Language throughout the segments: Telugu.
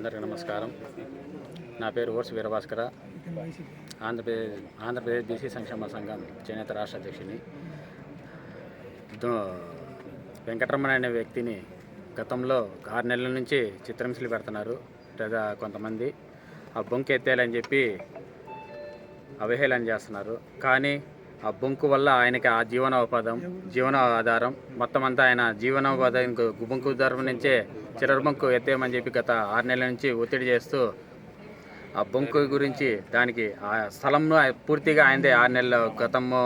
అందరికీ నమస్కారం. నా పేరు ఓర్స్ వీరభాస్కర. ఆంధ్రప్రదేశ్ ఆంధ్రప్రదేశ్ బీసీ సంక్షేమ సంఘం చేనేత రాష్ట్ర అధ్యక్షుని. దో- వెంకటరమణ అనే వ్యక్తిని గతంలో ఆరు నెలల నుంచి చిత్రంశీలు పెడుతున్నారు లేదా కొంతమంది. ఆ బొంకెత్తేయాలని చెప్పి అవహేళన చేస్తున్నారు. కానీ ఆ బొంకు వల్ల ఆయనకి ఆ జీవనోపాధం జీవన ఆధారం మొత్తం అంతా ఆయన జీవనోపాధం బొంకు ధర్మం నుంచే చిల్లర బొంకు ఎత్తేయమని చెప్పి గత ఆరు నెలల నుంచి ఒత్తిడి చేస్తూ ఆ బొంకు గురించి దానికి ఆ స్థలంను పూర్తిగా ఆయనదే ఆరు నెలల గతము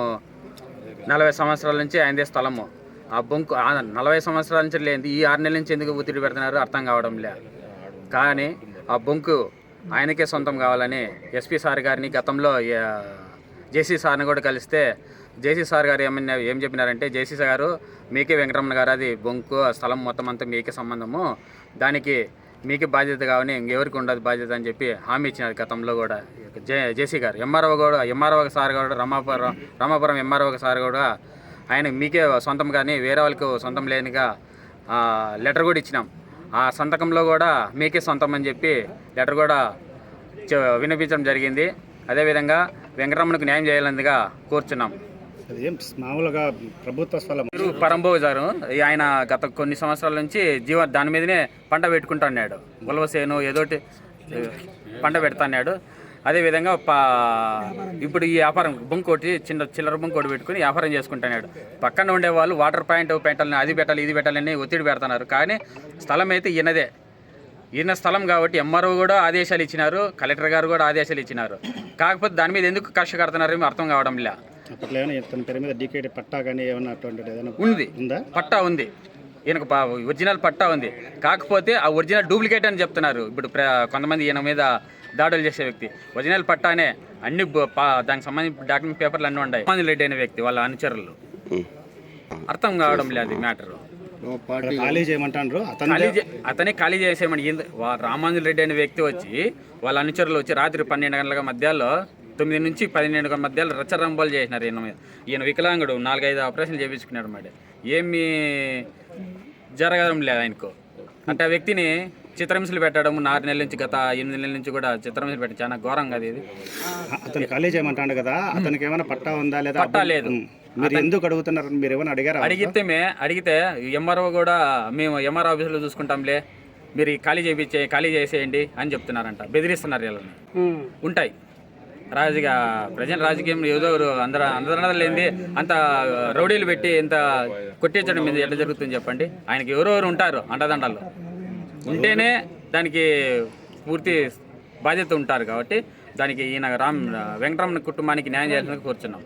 నలభై సంవత్సరాల నుంచి ఆయనదే స్థలము. ఆ బొంకు ఆ నలభై సంవత్సరాల నుంచి లేని ఈ ఆరు నెలల నుంచి ఎందుకు ఒత్తిడి పెడుతున్నారు అర్థం కావడం లే. కానీ ఆ బొంకు ఆయనకే సొంతం కావాలని ఎస్పీ సార్ గారిని గతంలో జేసీ సార్ని కూడా కలిస్తే జేసీ సార్ గారు ఏమన్నా ఏం చెప్పినారంటే జేసీ సార్ గారు మీకే వెంకటరమణ గారు అది బొంకు ఆ స్థలం మొత్తం అంతా మీకే సంబంధము. దానికి మీకే బాధ్యత కావని ఇంకెవరికి ఉండదు బాధ్యత అని చెప్పి హామీ ఇచ్చినారు గతంలో కూడా. జే జేసీ గారు ఎంఆర్ఓ కూడా ఎంఆర్ఓ సార్ కూడా రమాపురం రామాపురం ఎంఆర్ఓ సార్ కూడా ఆయన మీకే సొంతం కానీ వేరే వాళ్ళకు సొంతం లేనిగా లెటర్ కూడా ఇచ్చినాం. ఆ సంతకంలో కూడా మీకే సొంతం అని చెప్పి లెటర్ కూడా చ- వినిపించడం జరిగింది. అదేవిధంగా వెంకటరమణకు న్యాయం చేయాలందిగా కోరుచున్నాం. అది మామూలుగా ప్రభుత్వ స్థలం. మీరు పరంభోజు గారు ఆయన గత కొన్ని సంవత్సరాల నుంచి జీవ దాని మీదనే పంట పెట్టుకుంటున్నాడు ఉలవసేను ఏదోటి ఏ, పంట పెడతాన్నాడు అదేవిధంగా పా ఇప్పుడు ఈ వ్యాపారం బొంకోటి చిన్న చిల్లర బొంకోటి పెట్టుకుని వ్యాపారం చేసుకుంటున్నాడు పక్కన ఉండే వాళ్ళు వాటర్ పాయింట్ పెట్టాలని అది పెట్టాలి ఇది పెట్టాలని ఒత్తిడి పెడుతున్నారు. కానీ స్థలం అయితే ఈయనదే. ఈయన స్థలం కాబట్టి ఎంఆర్ఓ కూడా ఆదేశాలు ఇచ్చినారు కలెక్టర్ గారు కూడా ఆదేశాలు ఇచ్చినారు. కాకపోతే దాని మీద ఎందుకు కష్ట కడుతున్నారో ఏమీ అర్థం కావడం లే. అప్పట్లో ఏమైనా తన పేరు మీద డీకేటీ పట్టా కానీ ఏదైనా ఉంది. ఉందా? పట్టా ఉంది. ఈయనకు పా- ఒరిజినల్ పట్టా ఉంది. కాకపోతే ఆ ఒరిజినల్ డూప్లికేట్ అని చెప్తున్నారు. ఇప్పుడు ప్ర- కొంతమంది ఈయన మీద దాడులు చేసే వ్యక్తి. ఒరిజినల్ పట్టానే అన్ని దానికి సంబంధించిన డాక్యుమెంట్ పేపర్లు అన్నీ ఉన్నాయి. రెడ్డి అనే వ్యక్తి వాళ్ళ అనుచరులు. అర్థం కావడం లేదు మ్యాటర్. ఖాళీ చేయమంటారు అతను ఖాళీ చేసేయమని రామాంజన్ రెడ్డి అనే వ్యక్తి వచ్చి వాళ్ళ అనుచరులు వచ్చి రాత్రి పన్నెండు గంటల మధ్యలో తొమ్మిది నుంచి పన్నెండు గంటల మధ్యలో రచ్చరంబోలు చేసినారు ఈయన మీద. ఈయన వికలాంగుడు నాలుగైదు ఆపరేషన్లు చేయించుకున్నాడు మరి. ఏమీ జరగడం లేదు ఆయనకు. అంటే ఆ వ్యక్తిని చిత్రహింసలు పెట్టడం ఆరు నెలల నుంచి గత ఎనిమిది నెలల నుంచి కూడా చిత్రహింసలు పెట్టి చాలా ఘోరంగా అది. ఇది అతను ఖాళీ చేయమంటాడు కదా అతనికి ఏమైనా పట్టా ఉందా లేదా? పట్టా లేదు. మీరు ఎందుకు అడుగుతున్నారు మీరు ఏమైనా అడిగారా అడిగితే మే అడిగితే ఎంఆర్ఓ కూడా మేము ఎంఆర్ఓ ఆఫీసులో చూసుకుంటాంలే మీరు ఈ ఖాళీ చేయించే ఖాళీ చేసేయండి అని చెప్తున్నారంట. బెదిరిస్తున్నారు వీళ్ళని. ఉంటాయి. రాజకీయ ప్రజెంట్ రాజకీయం ఏదో అందరూ అందరూ లేనిది అంత రౌడీలు పెట్టి ఇంత కొట్టించడం మీద ఎట్లా జరుగుతుంది చెప్పండి? ఆయనకి ఎవరెవరు ఉంటారు అండదండలు? ఉంటేనే దానికి పూర్తి బాధ్యత ఉంటారు కాబట్టి దానికి ఈయన రామ్ వెంకటరమణ కుటుంబానికి న్యాయం చేయాలని కోరుచున్నాం.